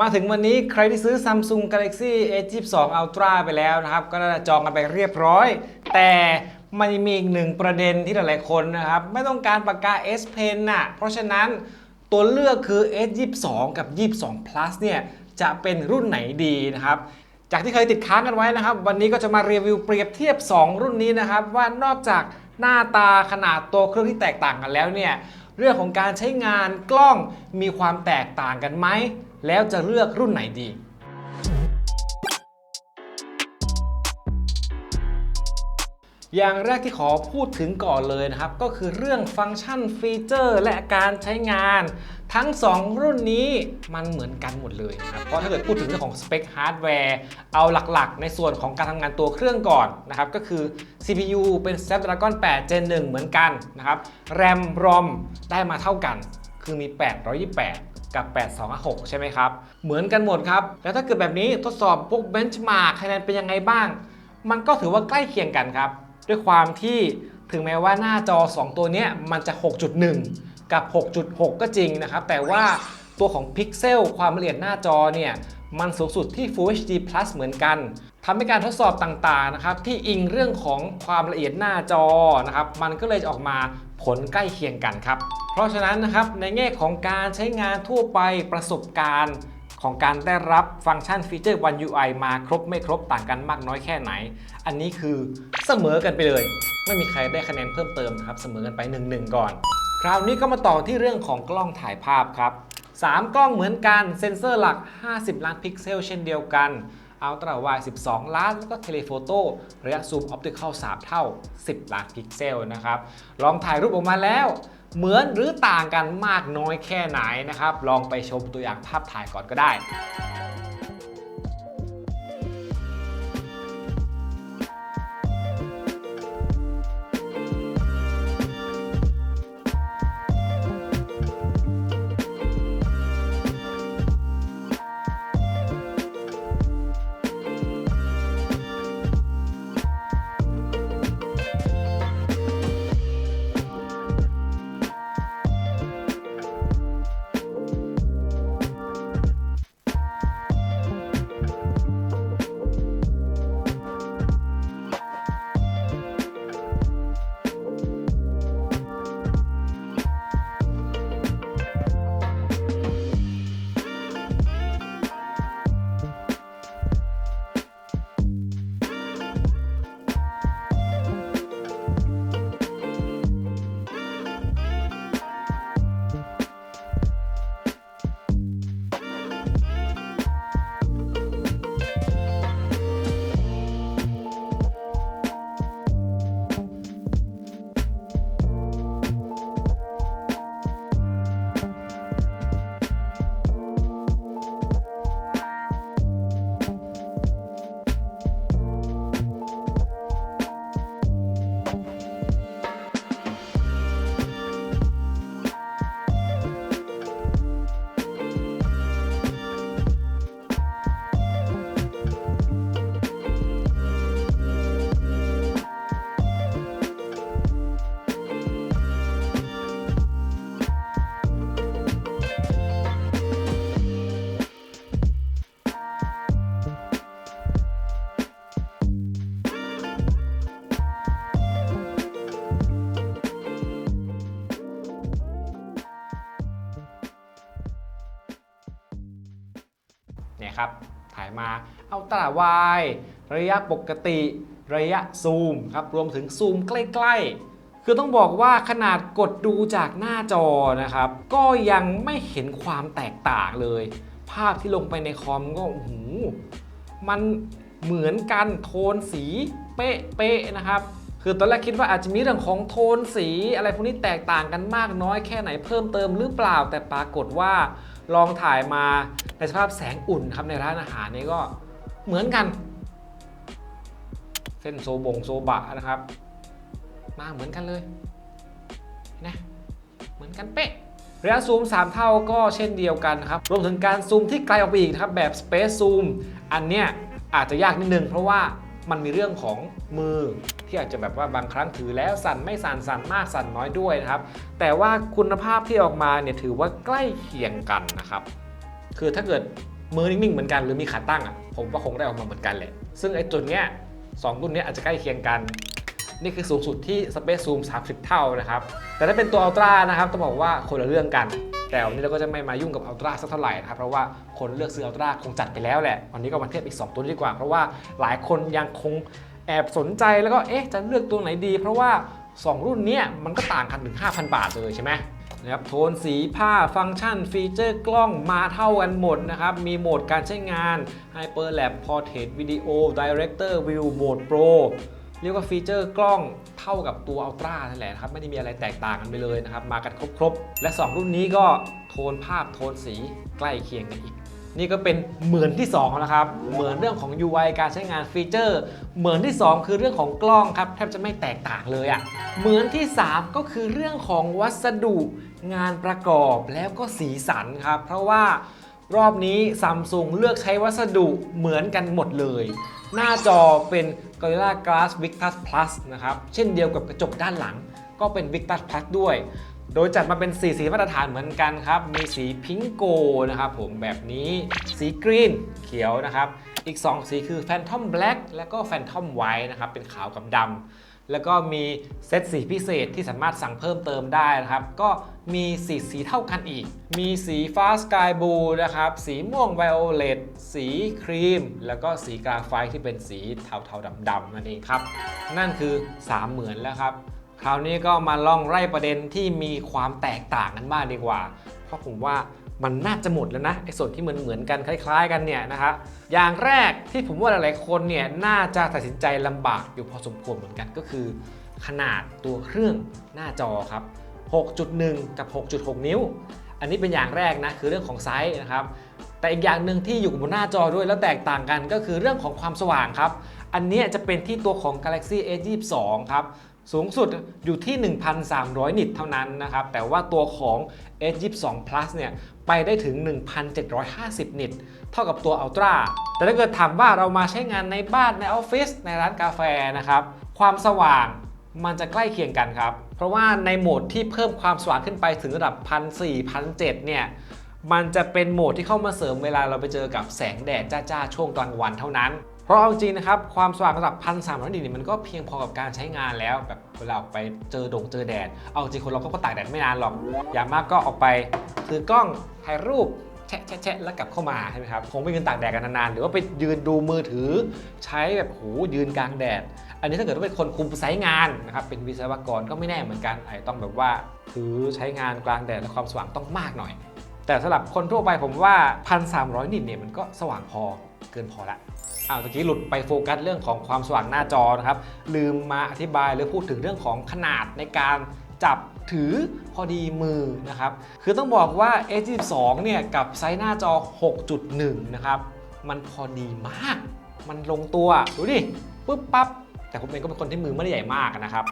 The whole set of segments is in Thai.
มาถึงวันนี้ใครที่ซื้อ Samsung Galaxy A22 Ultra ไปแล้วนะครับ ก็น่าจะจองกันไปเรียบร้อย แต่มันมีอีกหนึ่งประเด็นที่หลายๆคนนะครับ ไม่ต้องการปากกา S Pen น่ะเพราะฉะนั้นตัวเลือกคือ S22 กับ 22 Plus เนี่ย จะเป็นรุ่นไหนดีนะครับ จากที่เคยติดค้างกันไว้นะครับ วันนี้ก็จะมารีวิวเปรียบเทียบ 2 รุ่นนี้นะครับ ว่านอกจากหน้าตาขนาดตัวเครื่องที่แตกต่างกันแล้วเนี่ยเรื่องของการใช้งานกล้องมีความแตกต่างกันไหม แล้วจะเลือกรุ่นไหนดี อย่างแรกที่ขอพูดถึงก่อนเลยนะครับ ก็คือเรื่องฟังก์ชันฟีเจอร์ และการใช้งาน ทั้ง 2 รุ่นนี้มันเหมือนกันหมดเลยนะครับ เพราะถ้าเกิดพูดถึงเรื่องของสเปคฮาร์ดแวร์เอาหลักๆ ในส่วนของการทำงานตัวเครื่องก่อนนะครับ ก็คือ CPU เป็น Snapdragon 8 Gen 1 เหมือนกันนะครับ RAM ROM ได้มาเท่ากันคือมี 828 กับ 8256 ใช่ไหมครับ เหมือนกันหมดครับ แล้วถ้าเกิดแบบนี้ทดสอบพวกเบนช์มาร์กคะแนนเป็นยังไงบ้าง มันก็ถือว่าใกล้เคียงกันครับ ด้วยความที่ถึงแม้ว่าหน้าจอ 2 ตัวนี้มันจะ 6.1 กับ 6.6 ก็จริงนะครับ แต่ว่าตัวของพิกเซลความละเอียดหน้าจอเนี่ยมันสูงสุดที่ Full HD Plus เหมือนกันทำให้การทดสอบต่างๆนะครับที่อิงเรื่องของความละเอียดหน้าจอนะครับมันก็เลยออกมา ผลใกล้เคียงกันครับ เพราะฉะนั้นนะครับในแง่ของการใช้งานทั่วไปประสบการณ์ของการได้รับฟังก์ชันฟีเจอร์ One UI มาครบไม่ครบต่างกันมากน้อยแค่ไหน อันนี้คือเสมอกันไปเลย ไม่มีใครได้คะแนนเพิ่มเติมนะครับเสมอกันไป 1-1 ก่อน คราวนี้ก็มาต่อที่เรื่องของกล้องถ่ายภาพครับ 3 กล้องเหมือนกันเซ็นเซอร์หลัก 50 ล้านพิกเซลเช่นเดียวกัน อัลตราไวด์12 ล้าน แล้วก็เทเลโฟโต้ระยะซูมออปติคอล3 เท่า 10 ล้านพิกเซลนะครับ ลองถ่ายรูปออกมาแล้ว เหมือนหรือต่างกันมากน้อยแค่ไหนนะครับ ลองไปชมตัวอย่างภาพถ่ายก่อนก็ได้ เนี่ยครับถ่ายมาเอาตราไวด์ระยะปกติระยะซูมครับรวมถึงซูมใกล้ ๆ คือต้องบอกว่าขนาดกดดูจากหน้าจอนะครับ ก็ยังไม่เห็นความแตกต่างเลย ภาพที่ลงไปในคอมก็โอ้โหมันเหมือนกันโทนสีเป๊ะๆนะครับ คือตอนแรกคิดว่าอาจจะมีเรื่องของโทนสี อะไรพวกนี้แตกต่างกันมากน้อยแค่ไหนเพิ่มเติมหรือเปล่าแต่ปรากฏว่า ลองถ่ายมาในสภาพแสงอุ่นครับในร้านอาหารนี่ก็เหมือนกัน เส้นโซบงโซบะนะครับ มาเหมือนกันเลยนะเหมือนกันเป๊ะระยะซูม 3 เท่าก็เช่นเดียวกันครับ รวมถึงการซูมที่ไกลออกไปอีกนะครับแบบ Space Zoom อันเนี้ยอาจจะยากนิดนึงเพราะว่า มันมีเรื่องของมือที่อาจจะแบบว่าบางครั้งถือแล้วสั่นไม่สั่นสั่นมากสั่นน้อยด้วยนะครับ แต่ว่าคุณภาพที่ออกมาเนี่ยถือว่าใกล้เคียงกันนะครับ คือถ้าเกิดมือนิ่งๆเหมือนกันหรือมีขาตั้งอะผมว่าคงได้ออกมาเหมือนกันแหละซึ่งไอ้จุดเนี้ยสองรุ่นเนี้ยอาจจะใกล้เคียงกัน นี่คือสูงสุดที่ Space Zoom 30 เท่านะครับ แต่ถ้าเป็นตัว Ultra นะครับต้องบอกว่าคนละเรื่องกัน แต่วันนี้เราก็จะไม่มายุ่งกับ Ultra สักเท่าไหร่นะครับเพราะว่าคนเลือกซื้อ Ultra คงจัดไปแล้วแหละวันนี้ก็มาเทียบอีก 2 ตัวนี้ดีกว่า เพราะว่าหลายคนยังคงแอบสนใจแล้วก็เอ๊ะจะเลือกตัวไหนดี เพราะว่า 2 รุ่นเนี้ยมันก็ต่างกันถึง 5,000 บาทเลยใช่ไหมนะครับโทนสีผ้าฟังก์ชัน ฟีเจอร์กล้องมาเท่ากันหมดนะครับ มีโหมดการใช้งาน Hyperlapse Portrait Video Director View Mode Pro เรียกว่าฟีเจอร์กล้องเท่ากับตัว Ultra นั่นแหละนะครับ ไม่ได้มีอะไรแตกต่างกันไปเลยนะครับ มากันครบๆ และ 2 รุ่นนี้ก็โทนภาพโทนสีใกล้เคียงกันอีก นี่ก็เป็นเหมือนที่2แล้วครับ เหมือนเรื่องของ UI การใช้งานฟีเจอร์ เหมือนที่ 2 คือเรื่องของกล้องครับแทบจะไม่แตกต่างเลยอะ่ะ เหมือนที่ 3 ก็คือเรื่องของวัสดุงานประกอบแล้วก็สีสันครับ เพราะว่ารอบนี้ซัมซุงเลือกใช้วัสดุเหมือนกันหมดเลย หน้าจอเป็น Gorilla Glass Victus Plus นะครับเช่นเดียวกับกระจกด้านหลัง ก็เป็น Victus Plus ด้วย โดยจัดมาเป็นสีสีมาตรฐานเหมือนกันครับ มีสีพิงโกนะครับผมแบบนี้สีกรีนเขียวนะครับ อีก 2 สีคือ Phantom Black แล้วก็ Phantom White นะครับเป็นขาวกับดำ แล้วก็มีเซตสีพิเศษที่สามารถสั่งเพิ่มเติมได้นะครับ ก็มีสีสีเท่ากันอีก มีสีฟ้าสกายบลูนะครับ สีม่วงไวโอเลตสีครีม แล้วก็สีกราไฟที่เป็นสีเทาๆดำๆนั่นเองครับ นั่นคือ 3 เหมือนแล้วครับ คราวนี้ก็มาลองไล่ประเด็นที่มีความแตกต่างกันบ้างดีกว่า เพราะผมว่า มันน่าจะหมดแล้วนะไอ้ส่วนที่มันเหมือนกันคล้าย ๆ กันเนี่ยนะครับอย่างแรกที่ผมว่าหลายๆคนเนี่ยน่าจะตัดสินใจลำบากอยู่พอสมควรเหมือนกันก็คือ ขนาดตัวเครื่องหน้าจอครับ 6.1 กับ 6.6 นิ้ว อันนี้เป็นอย่างแรกนะคือเรื่องของไซส์นะครับแต่อีกอย่างหนึ่งที่อยู่บนหน้าจอด้วยแล้วแตกต่างกันก็คือเรื่องของความสว่างครับ อันนี้จะเป็นที่ตัวของ Galaxy S22 ครับ สูงสุดอยู่ที่ 1,300 นิตเท่านั้นนะครับ แต่ว่าตัวของ S22 Plus เนี่ย ไปได้ถึง 1,750 นิต เท่ากับตัว Ultra แต่ถ้าเกิดถามว่าเรามาใช้งานในบ้านในออฟฟิศในร้านกาแฟนะครับ ความสว่างมันจะใกล้เคียงกันครับ เพราะว่าในโหมดที่เพิ่มความสว่างขึ้นไปถึงระดับ 1,400 1,700 เนี่ยมันจะเป็นโหมดที่เข้ามาเสริมเวลาเราไปเจอกับแสงแดดจ้าๆ ช่วงกลางวันเท่านั้น เพราะเอาจริงนะครับ ความสว่างระดับ1,300นิตเนี่มันก็เพียงพอกับการใช้งานแล้วแบบเวลาออกไปเจอดงเจอแดด เอาจริงคนเราก็ตากแดดไม่นานหรอก อย่างมากก็ออกไปถือกล้องถ่ายรูปแชะแชะแล้วกลับเข้ามาใช่ไหมครับคงไม่ยืนตากแดดกันนานๆ หรือว่าไปยืนดูมือถือ ใช้แบบโหยืนกลางแดด อันนี้ถ้าเกิดว่าเป็นคนคุมไซต์งานนะครับเป็นวิศวกรก็ไม่แน่เหมือนกันอาจต้องแบบว่าถือใช้งานกลางแดดและความสว่างต้องมากหน่อย แต่สำหรับคนทั่วไปผมว่า 1,300 นิตเนี่ยมันก็สว่างพอ เกินพอละอ้าวตะกี้หลุดไปโฟกัสเรื่องของความสว่างหน้าจอนะครับ ลืมมาอธิบายหรือพูดถึงเรื่องของขนาดในการจับถือพอดีมือนะครับ คือต้องบอกว่า S22 เนี่ยกับไซส์หน้าจอ 6.1 นะครับ มันพอดีมาก มันลงตัว ดูดิปุ๊บปั๊บ แต่ผมเองก็เป็นคนที่มือไม่ได้ใหญ่มากนะครับ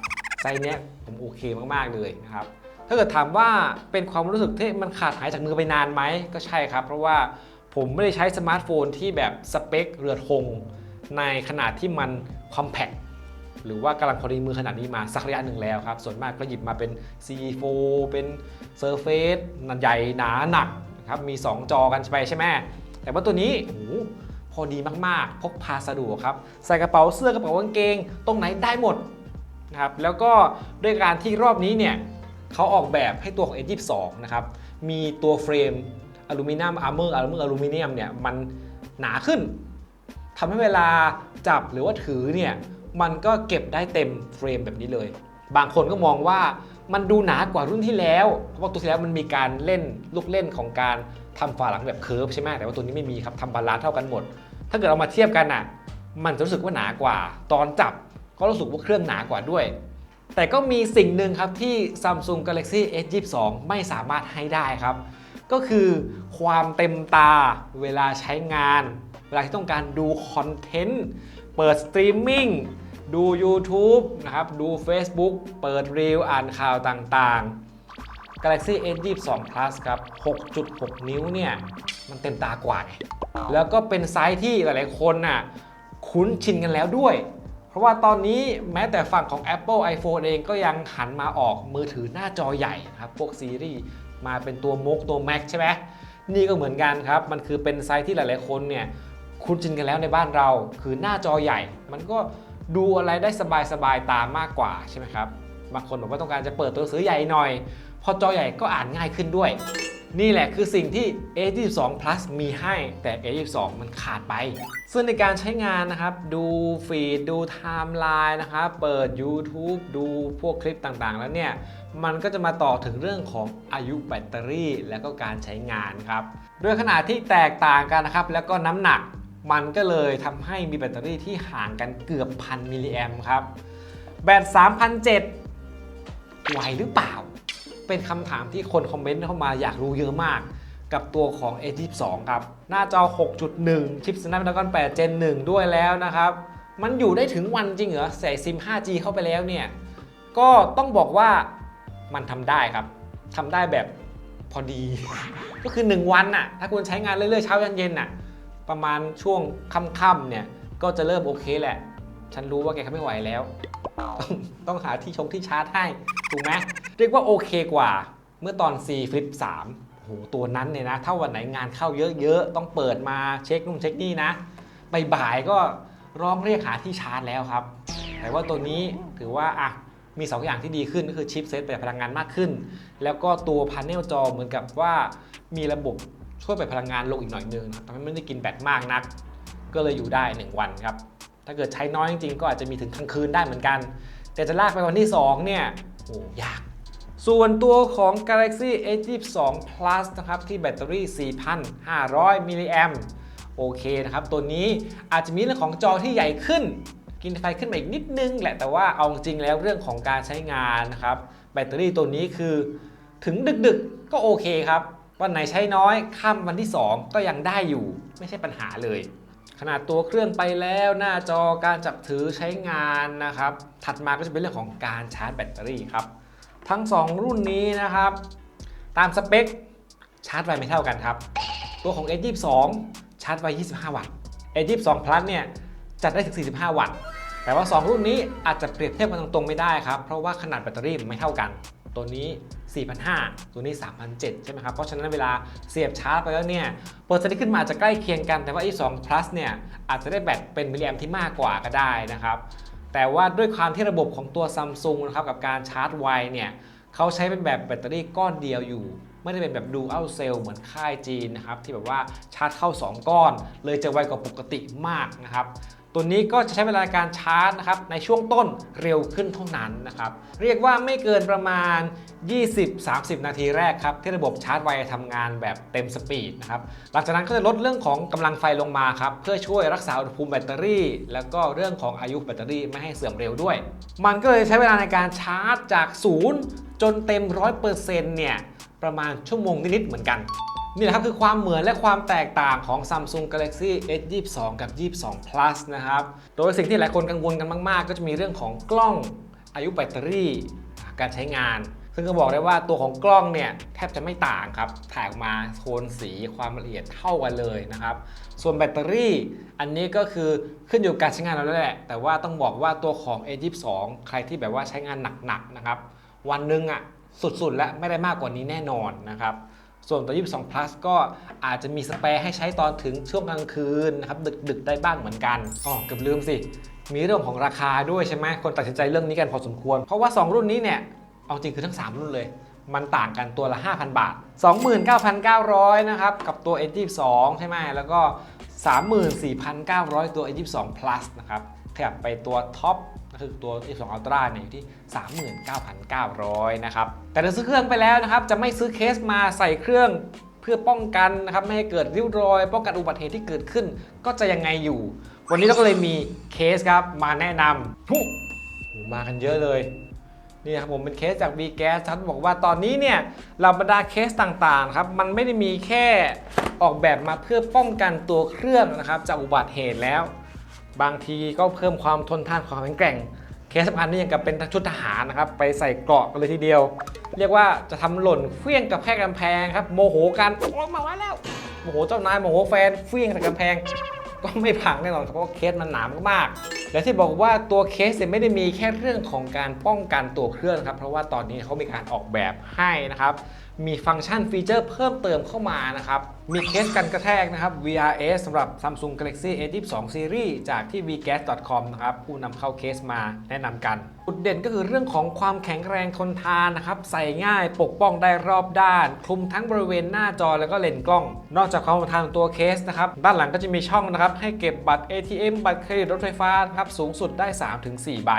ไซส์เนี้ยผมโอเคมาก ๆ เลยนะครับ ถ้าเกิดถามว่าเป็นความรู้สึกที่มันขาดหายจากมือไปนานไหม ก็ใช่ครับ เพราะว่า ผมไม่ได้ใช้สมาร์ทโฟนที่แบบสเปคเรือธงในขนาดที่มันคอมแพคหรือว่ากำลังพอดีมือขนาดนี้มาสักระยะหนึ่งแล้วครับ ส่วนมากก็หยิบมาเป็น C4 เป็น Surface หนใหญ่หนาหนักนะครับมี 2 จอกันไปใช่ไหมแต่ว่าตัวนี้โอ้โหพอดีมากๆ พกพาสะดวกครับ ใส่กระเป๋าเสื้อกระเป๋ากางเกง ตรงไหนได้หมดนะครับแล้วก็ด้วยการที่รอบนี้เนี่ยเขาออกแบบให้ตัวของ S22 นะครับมีตัวเฟรม อลูมิเนียมอาร์เมอร์อาร์เมอร์อลูมิเนียมเนี่ยมันหนาขึ้นทำให้เวลาจับหรือว่าถือเนี่ยมันก็เก็บได้เต็มเฟรมแบบนี้เลย บางคนก็มองว่ามันดูหนากว่ารุ่นที่แล้ว เพราะว่าตัวที่แล้วมันมีการเล่นลูกเล่นของการทำฝาหลังแบบเคิร์ฟใช่ไหมแต่ว่าตัวนี้ไม่มีครับทำบาลานซ์เท่ากันหมด ถ้าเกิดเรามาเทียบกันอะ มันจะรู้สึกว่าหนากว่า ตอนจับก็รู้สึกว่าเครื่องหนากว่าด้วย แต่ก็มีสิ่งหนึ่งครับที่ Samsung Galaxy S22 ไม่สามารถให้ได้ครับ ก็คือความเต็มตาเวลาใช้งาน เวลาที่ต้องการดูคอนเทนต์ เปิดสตรีมมิ่งดู YouTube นะครับ ดู Facebook เปิดรีลอ่านข่าวต่างๆ Galaxy S22 Plus ครับ 6.6 นิ้วเนี่ย มันเต็มตากว่า แล้วก็เป็นไซส์ที่หลายๆคนน่ะคุ้นชินกันแล้วด้วย เพราะว่าตอนนี้แม้แต่ฝั่งของ Apple iPhone เองก็ยังหันมาออกมือถือหน้าจอใหญ่นะครับ พวกซีรีส์ มาเป็นตัวมกตัว Mac ใช่ไหมนี่ก็เหมือนกันครับ มันคือเป็นไซส์ที่หลาย ๆ คนเนี่ยคุ้นชินกันแล้วในบ้านเรา คือหน้าจอใหญ่ มันก็ดูอะไรได้สบายๆตามากกว่าใช่ไหมครับบางคนบอกว่าต้องการจะเปิดตัวหนังสือใหญ่หน่อย พอจอใหญ่ก็อ่านง่ายขึ้นด้วย นี่แหละคือสิ่งที่ A22 Plus มีให้ แต่ A22 มันขาดไป ซึ่งในการใช้งานนะครับ ดูฟีด ดูไทม์ไลน์นะครับ เปิด YouTube ดูพวกคลิปต่างๆ แล้วเนี่ย มันก็จะมาต่อถึงเรื่องของอายุแบตเตอรี่ และก็การใช้งานครับด้วยขนาดที่แตกต่างกันนะครับ แล้วก็น้ำหนักมันก็เลยทำให้มีแบตเตอรี่ที่ห่างกันเกือบพันมิลลิแอมครับแบต3,007ไหวหรือเปล่า เป็นคำถามที่คนคอมเมนต์เข้ามาอยากรู้เยอะมากกับตัวของ A22 ครับ หน้าจอ 6.1 ชิป Snapdragon 8 Gen 1 ด้วยแล้วนะครับ มันอยู่ได้ถึงวันจริงเหรอ ใส่ซิม 5G เข้าไปแล้วเนี่ย ก็ต้องบอกว่า มันทำได้ครับทำได้แบบพอดี ก็คือ 1 วันน่ะ ถ้าคุณใช้งานเรื่อยๆเช้ายันเย็นน่ะ ประมาณช่วงค่ำๆเนี่ย ก็จะเริ่มโอเคแหละ ฉันรู้ว่าแกเขาไม่ไหวแล้วต้องต้องหาที่ชงที่ชาร์จให้ ถูกไหมเรียกว่าโอเคกว่า เมื่อตอน C Flip 3โหตัวนั้นเนี่ยนะ ถ้าวันไหนงานเข้าเยอะๆ ต้องเปิดมาเช็คนู่นเช็คนี่นะบ่ายๆก็ร้องเรียกหาที่ชาร์จแล้วครับ แต่ว่าตัวนี้ถือว่าอะ มี 2 อย่างที่ดีขึ้นก็คือชิปเซตประหยัดพลังงานมากขึ้น แล้วก็ตัวพาเนลจอเหมือนกับว่ามีระบบช่วยประหยัดพลังงานลงอีกหน่อยนึงนะทำให้ไม่ได้กินแบตมากนัก ก็เลยอยู่ได้ 1 วันครับ ถ้าเกิดใช้น้อยจริงๆก็อาจจะมีถึงกลางคืนได้เหมือนกัน แต่จะลากไปวันที่ 2 เนี่ยโอ้ยาก ส่วนตัวของ Galaxy S22 Plus นะครับที่แบตเตอรี่ 4,500 มิลลิแอมโอเคนะครับ ตัวนี้อาจจะมีเรื่องของจอที่ใหญ่ขึ้น กินไฟขึ้นมาอีกนิดนึงแหละแต่ว่าเอาจริงแล้วเรื่องของการใช้งานนะครับ แบตเตอรี่ตัวนี้คือ ถึงดึกๆก็โอเคครับวันไหนใช้น้อยข้ามวันที่ 2 ก็ยังได้อยู่ไม่ใช่ปัญหาเลย ขนาดตัวเครื่องไปแล้วหน้าจอการจับถือใช้งานนะครับ ถัดมาก็จะเป็นเรื่องของการชาร์จแบตเตอรี่ครับ ทั้ง 2 รุ่นนี้นะครับ ตามสเปคชาร์จไวไม่เท่ากันครับ ตัวของ S22 ชาร์จไว 25 วัตต์ S22 Plus เนี่ย จัดได้ถึง 45 วัตต์ แต่ว่า 2 รุ่นนี้อาจจะเปรียบเทียบกันตรงๆไม่ได้ครับ เพราะว่าขนาดแบตเตอรี่ไม่เท่ากัน ตัวนี้ 4,500 ตัวนี้ 3,700 ใช่ไหมครับ เพราะฉะนั้นเวลาเสียบชาร์จไปแล้วเนี่ยเปอร์เซ็นต์ที่ขึ้นมาจะใกล้เคียงกัน แต่ว่า E2 Plus เนี่ยอาจจะได้แบตเป็นมิลลิแอมที่มากกว่าก็ได้นะครับ แต่ว่าด้วยความที่ระบบของตัว Samsung นะครับกับการชาร์จไวเนี่ยเขาใช้เป็นแบบแบตเตอรี่ก้อนเดียวอยู่ไม่ได้เป็นแบบ Dual Cell เหมือนค่ายจีนนะครับ ที่แบบว่าชาร์จเข้า 2 ก้อน เลยจะไวกว่าปกติมากนะครับ ตัวนี้ก็จะใช้เวลาการชาร์จนะครับในช่วงต้นเร็วขึ้นเท่านั้นนะครับ เรียกว่าไม่เกินประมาณ 20-30 นาทีแรกครับ ที่ระบบชาร์จไวทำงานแบบเต็มสปีดนะครับ หลังจากนั้นก็จะลดเรื่องของกำลังไฟลงมาครับ เพื่อช่วยรักษาอุณหภูมิแบตเตอรี่ แล้วก็เรื่องของอายุแบตเตอรี่ไม่ให้เสื่อมเร็วด้วย มันก็เลยใช้เวลาในการชาร์จจากศูนย์จนเต็ม 100%เนี่ยประมาณชั่วโมงนิดๆเหมือนกัน นี่แหละครับคือความเหมือนและความแตกต่างของ Samsung Galaxy S22 กับ 22 Plus นะครับ โดยสิ่งที่หลายคนกังวลกันมาก ๆ ก็จะมีเรื่องของกล้องอายุแบตเตอรี่การใช้งาน ซึ่งก็บอกได้ว่าตัวของกล้องเนี่ย แทบจะไม่ต่างครับ ถ่ายออกมาโทนสีความละเอียดเท่ากันเลยนะครับ ส่วนแบตเตอรี่อันนี้ก็คือขึ้นอยู่กับการใช้งานเราแล้วแหละ แต่ว่าต้องบอกว่าตัวของ A22 ใครที่แบบว่าใช้งานหนัก ๆ นะครับ วันหนึ่งอะสุด ๆ แล้วไม่ได้มากกว่านี้แน่นอนนะครับ ส่วนตัว 22 plus ก็อาจจะมีสเปรย์ให้ใช้ตอนถึงช่วงกลางคืนนะครับดึกๆ ได้บ้างเหมือนกันอ๋อเกือบลืมสิ มีเรื่องของราคาด้วยใช่ไหมคนตัดสินใจเรื่องนี้กันพอสมควร เพราะว่า 2 รุ่นนี้เนี่ย เอาจริงคือทั้ง 3 รุ่นเลย มันต่างกันตัวละ 5,000 บาท 29,900 นะครับ กับตัว S22 ใช่ไหมแล้วก็ 34,900 ตัว S22 plus นะครับขยับไปตัวท็อป ก็คือตัว F2 Ultra เนี่ยอยู่ที่ 39,900 นะครับ แต่ถ้าซื้อเครื่องไปแล้วนะครับ จะไม่ซื้อเคสมาใส่เครื่องเพื่อป้องกันนะครับไม่ให้เกิดริ้วรอย ป้องกันอุบัติเหตุที่เกิดขึ้น ก็จะยังไงอยู่ วันนี้เราก็เลยมีเคสครับมาแนะนำทุกมากันเยอะเลยนี่ครับผมเป็นเคสจาก v g a s ท่านบอกว่าตอนนี้เนี่ยเหล่าบรรดาเคสต่างๆครับมันไม่ได้มีแค่ออกแบบมาเพื่อป้องกันตัวเครื่องนะครับจากอุบัติเหตุแล้ว บางทีก็เพิ่มความทนทานความแข็งแกร่ง เคสสำคัญนี่ยังกับเป็นชุดทหารนะครับ ไปใส่เกราะกันเลยทีเดียว เรียกว่าจะทำหล่นเฟี้ยงกับแค่กำแพงครับ โมโหกันโอ้มาว่าแล้ว โมโหเจ้านายโมโหแฟนเฟี้ยงใส่กำแพง ก็ไม่พังแน่นอนครับเพราะว่าเคสมันหนามมาก และที่บอกว่าตัวเคสเนี่ยไม่ได้มีแค่เรื่องของการป้องกันตัวเครื่องครับ เพราะว่าตอนนี้เขามีการออกแบบให้นะครับ มีฟังก์ชันฟีเจอร์เพิ่มเติมเข้ามานะครับมีเคสกันกระแทกนะครับ VRS สำหรับ Samsung Galaxy A22 Series จากที่ vgas.com นะครับผู้นำเข้าเคสมาแนะนำกัน จุดเด่นก็คือเรื่องของความแข็งแรงทนทานนะครับ ใส่ง่ายปกป้องได้รอบด้าน คลุมทั้งบริเวณหน้าจอแล้วก็เลนส์กล้อง นอกจากความทนทานของตัวเคสนะครับ ด้านหลังก็จะมีช่องนะครับ ให้เก็บบัตร ATM บัตรเครดิตรถไฟฟ้าครับสูงสุดได้ 3-4 ใบ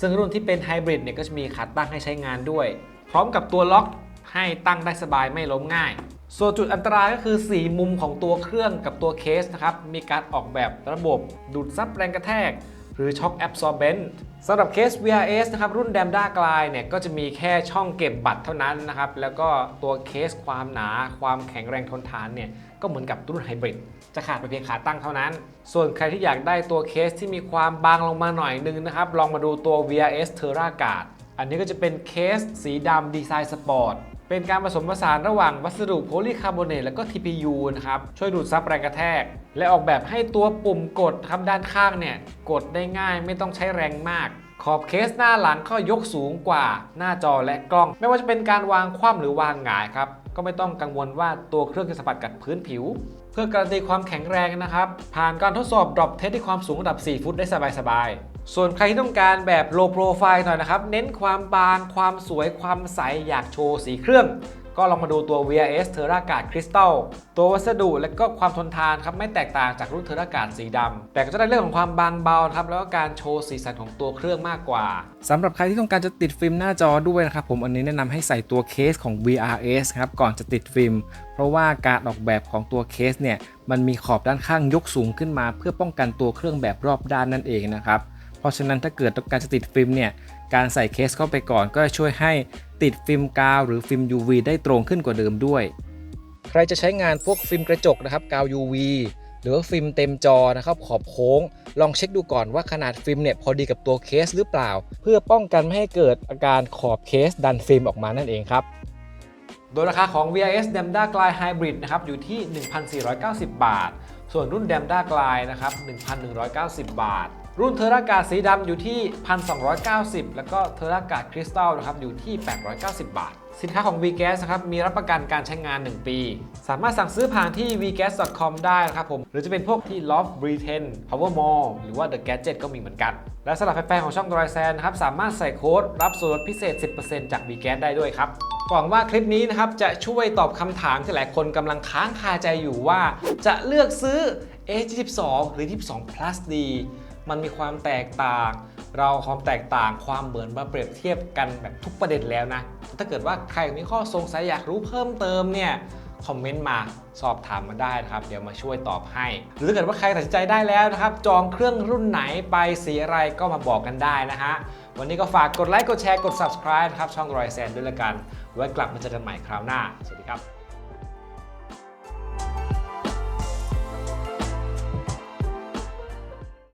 ซึ่งรุ่นที่เป็นไฮบริดเนี่ยก็จะมีขาตั้งให้ใช้งานด้วย พร้อมกับตัวล็อกให้ตั้งได้สบายไม่ล้มง่าย ส่วนจุดอันตรายก็คือ 4 มุมของตัวเครื่องกับตัวเคสนะครับ มีการออกแบบระบบดูดซับแรงกระแทก หรือ Shock Absorbent สำหรับเคส VRS นะครับ รุ่น d a m d a กลายเนี่ย ก็จะมีแค่ช่องเก็บบัตรเท่านั้นนะครับ แล้วก็ตัวเคสความหนา ความแข็งแรงทนทานเนี่ย ก็เหมือนกับรุ่นไฮบริดจะขาดไปเพียงขาตั้งเท่านั้น ส่วนใครที่อยากได้ตัวเคสที่มีความบางลงมาหน่อยนึงนะครับลองมาดูตัว VRS Terra Guard อันนี้ก็จะเป็นเคสสีดำดีไซน์สปอร์ต เป็นการผสมผสานระหว่างวัสดุโพลีคาร์บอเนตและก็ TPU นะครับ ช่วยดูดซับแรงกระแทก และออกแบบให้ตัวปุ่มกดครับด้านข้างเนี่ย กดได้ง่ายไม่ต้องใช้แรงมาก ขอบเคสหน้าหลังก็ยกสูงกว่าหน้าจอและกล้อง ไม่ว่าจะเป็นการวางคว่ำหรือวางหงายครับ ก็ไม่ต้องกังวลว่าตัวเครื่องจะสัมผัสกับพื้นผิว เพื่อการันตีความแข็งแรงนะครับ ผ่านการทดสอบดรอปเทสที่ความสูงระดับ 4 ฟุตได้สบายๆ ส่วนใครที่ต้องการแบบ low profile หน่อยนะครับ เน้นความบางความสวยความใส อยากโชว์สีเครื่อง ก็ลองมาดูตัว VRS Terra Guard Crystal ตัววัสดุและก็ความทนทานครับไม่แตกต่างจากรุ่น Terra Guard สีดำแต่ก็จะได้เรื่องของความบางเบาครับแล้วก็การโชว์สีสันของตัวเครื่องมากกว่าสำหรับใครที่ต้องการจะติดฟิล์มหน้าจอด้วยนะครับผมอันนี้แนะนำให้ใส่ตัวเคสของ VRS ครับก่อนจะติดฟิล์ม เพราะว่าการออกแบบของตัวเคสเนี่ยมันมีขอบด้านข้างยกสูงขึ้นมา เพื่อป้องกันตัวเครื่องแบบรอบด้านนั่นเองนะครับ เพราะฉะนั้นถ้าเกิดต้องการจะติดฟิล์มเนี่ยการใส่เคสเข้าไปก่อนก็จะช่วยให้ติดฟิล์มกาวหรือฟิล์ม UV ได้ตรงขึ้นกว่าเดิมด้วย ใครจะใช้งานพวกฟิล์มกระจกนะครับกาว UV หรือว่าฟิล์มเต็มจอนะครับขอบโค้ง ลองเช็คดูก่อนว่าขนาดฟิล์มเนี่ยพอดีกับตัวเคสหรือเปล่า เพื่อป้องกันไม่ให้เกิดอาการขอบเคสดันฟิล์มออกมานั่นเองครับโดยราคาของ VIS d a m d a Glide Hybrid นะครับอยู่ที่ 1,490 บาท ส่วนรุ่น d a m d a Glide นะครับ 1,190 บาท รุ่นเทอร่ากาสีดำอยู่ที่ 1,290 แล้วก็เทอร่ากาคริสตัลนะครับอยู่ที่ 890 บาท สินค้าของ VGAS นะครับมีรับประกันการใช้งาน 1 ปี สามารถสั่งซื้อผ่านที่ vgas.com ได้นะครับผม หรือจะเป็นพวกที่ Loft Britain Power Mall หรือว่า The Gadget ก็มีเหมือนกัน และสำหรับแฟนๆของช่อง Dry Sand นะครับสามารถใส่โค้ดรับส่วนลดพิเศษ 10%จาก VGAS ได้ด้วยครับหวังว่าคลิปนี้นะครับจะช่วยตอบคำถามที่หลายคนกำลังค้างคาใจอยู่ว่า จะเลือกซื้อ A22 หรือ 22 plus ดี มันมีความแตกต่าง เราความแตกต่างความเหมือนมาเปรียบเทียบกันแบบทุกประเด็นแล้วนะ ถ้าเกิดว่าใครมีข้อสงสัยอยากรู้เพิ่มเติมเนี่ยคอมเมนต์มาสอบถามมาได้นะครับ เดี๋ยวมาช่วยตอบให้ หรือถ้าเกิดว่าใครตัดสินใจได้แล้วนะครับ จองเครื่องรุ่นไหนไปสีอะไรก็มาบอกกันได้นะฮะ วันนี้ก็ฝากกดไลค์กดแชร์กด subscribe นะครับช่องรอยแซนด้วยละกัน ไว้กลับมาเจอกันใหม่คราวหน้า สวัสดีครับ